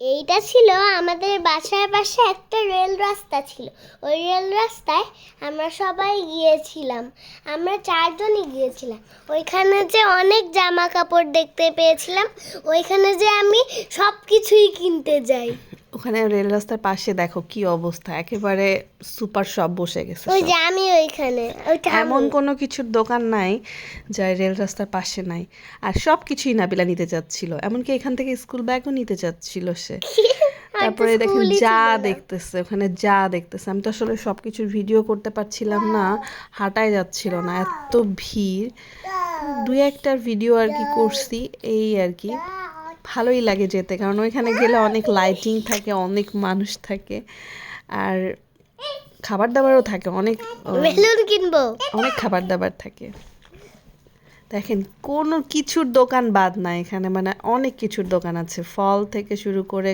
এইটা ছিল আমাদের বাসার পাশে একটা রেল রাস্তা ছিল। ওই রেল রাস্তায় আমরা সবাই গিয়েছিলাম। আমরা চারজনই গিয়েছিলাম। ওইখানে যে অনেক জামা কাপড় দেখতে পেয়েছিলাম। ওইখানে যে আমি সব কিছুই কিনতে যাই। ওখানে রেল রাস্তার পাশে দেখো কি অবস্থা একেবারে সুপার শপ বসে গেছে ওই যে আমি ওইখানে এমন কোনো কিছুর দোকান নাই যা রেল রাস্তার পাশে নাই। আর সব কিছুই নাবিলা নিতে চাচ্ছিল এমনকি এখান থেকে স্কুল ব্যাগও নিতে চাচ্ছিল সে। তারপরে দেখেন যা দেখতেছে ওখানে যা দেখতেছে। আমি তো আসলে সব কিছুর ভিডিও করতে পারছিলাম না হাঁটাই যাচ্ছিল না এত ভিড়। দুই একটা ভিডিও আর কি করছি এই আর কি। ভালোই লাগে যেতে কারণ ওইখানে গেলে অনেক লাইটিং থাকে অনেক মানুষ থাকে আর খাবার দাবারও থাকে অনেক কিনবো। অনেক খাবার দাবার থাকে। দেখেন কোনো কিছুর দোকান বাদ না এখানে মানে অনেক কিছুর দোকান আছে। ফল থেকে শুরু করে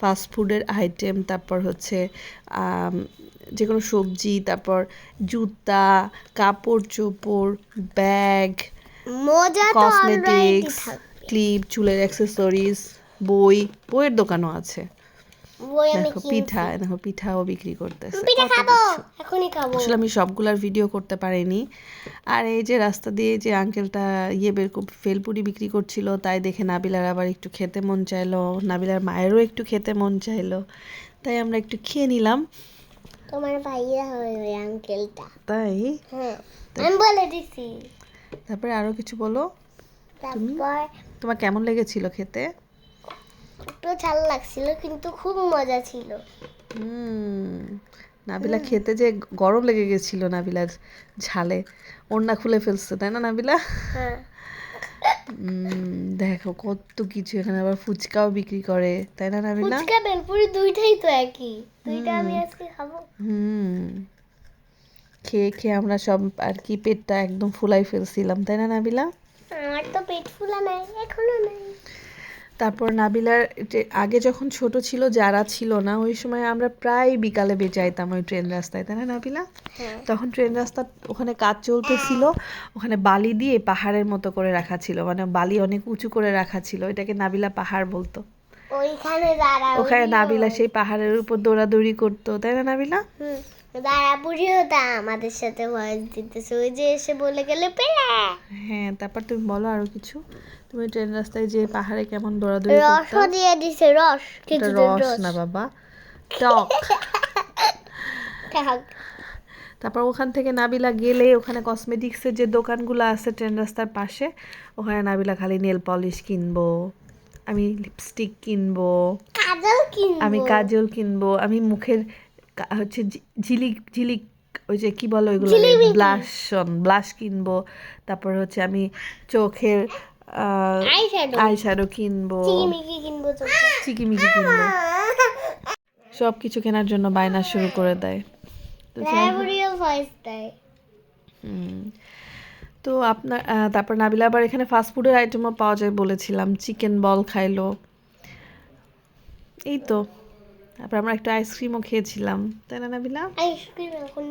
ফাস্টফুডের আইটেম তারপর হচ্ছে যে কোনো সবজি তারপর জুতা কাপড় চোপড় ব্যাগ কসমেটিক্স ক্লিপ চুলের অ্যাক্সেসরিজ বই বইয়ের দোকানও আছে। দেখো পিঠা দেখো পিঠাও বিক্রি করতেছে। আসলে আমি সবগুলার ভিডিও করতে পারিনি। আর এই যে রাস্তা দিয়ে যে আঙ্কেলটা ইয়ে বের ভেলপুরি বিক্রি করছিল তাই দেখে নাবিলার আবার একটু খেতে মন চাইলো নাবিলার মায়েরও একটু খেতে মন চাইলো। তাই আমরা একটু খেয়ে নিলাম। তোমার ভাইয়া হয় আঙ্কেলটা তাই? হ্যাঁ আমি বলে দিছি। তারপরে আরও কিছু বলো। তারপর তোমার কেমন লেগেছিল খেতে? একটু ঝাল লাগছিল কিন্তু খুব মজা ছিল। হুম নাবিলা খেতে যে গরম লেগে গেছিল নাবিলার ঝালে। ওড়না খুলে ফেলছে তাই না নাবিলা? হ্যাঁ। দেখো কত কিছু এখানে আবার ফুচকাও বিক্রি করে তাই না নাবিলা? ফুচকা বেলপুরি দুইটাই তো একই। দুইটা আমি আজকে খাব। হুম খেয়ে খেয়ে আমরা সব আর কি পেটটা একদম ফুলাই ফেলছিলাম তাই না নাবিলা? আমার তো পেট ফুলা নাই এখনও নাই। তারপর নাবিলার আগে যখন ছোট ছিল যারা ছিল না ওই সময় আমরা প্রায় বিকালে বেঁচে যাইতাম ওই ট্রেন রাস্তায় তাই না নাবিলা? হ্যাঁ। তখন ট্রেন রাস্তা ওখানে কাজ চলতেছিল ওখানে বালি দিয়ে পাহাড়ের মতো করে রাখা ছিল মানে বালি অনেক উঁচু করে রাখা ছিল এটাকে নাবিলা পাহাড় বলতো। ওখানে নাবিলা সেই পাহাড়ের উপর দৌড়াদৌড়ি করতো তাই না নাবিলা? হুম। দাঁড়া আমাদের সাথে ভয়েস দিতেছে। ওই যে এসে বলে গেলে হ্যাঁ তারপর তুমি বলো আরও কিছু। তুমি ট্রেন রাস্তায় যে পাহাড়ে কেমন দৌড়াদৌড়ি করতে? দিয়ে দিছে রস কিছুদিন রস রস। না বাবা টক। থাক। তারপর ওখান থেকে নাবিলা গেলে ওখানে কসমেটিক্সের যে দোকানগুলো আছে ট্রেন রাস্তার পাশে ওখানে নাবিলা খালি নেল পলিশ কিনবো আমি লিপস্টিক কিনবো কাজল কিনবো। আমি কাজল কিনবো আমি মুখের হচ্ছে ঝিলিক ঝিলিক ওই যে কি বলো ওইগুলো। ব্লাশন ব্লাশ কিনবো তারপর হচ্ছে আমি চোখের আইশ্যাডো কিনবো। চিকিমিকি কিনবো সব কিছু কেনার জন্য বায়না শুরু করে দেয়। তো আপনার তারপর নাবিলা আবার এখানে ফাস্ট ফুডের আইটেমও পাওয়া যায় বলেছিলাম। চিকেন বল খাইলো। এই তো। তারপর আমরা একটা আইসক্রিমও খেয়েছিলাম। তাই না নাবিলা? আইসক্রিম এখন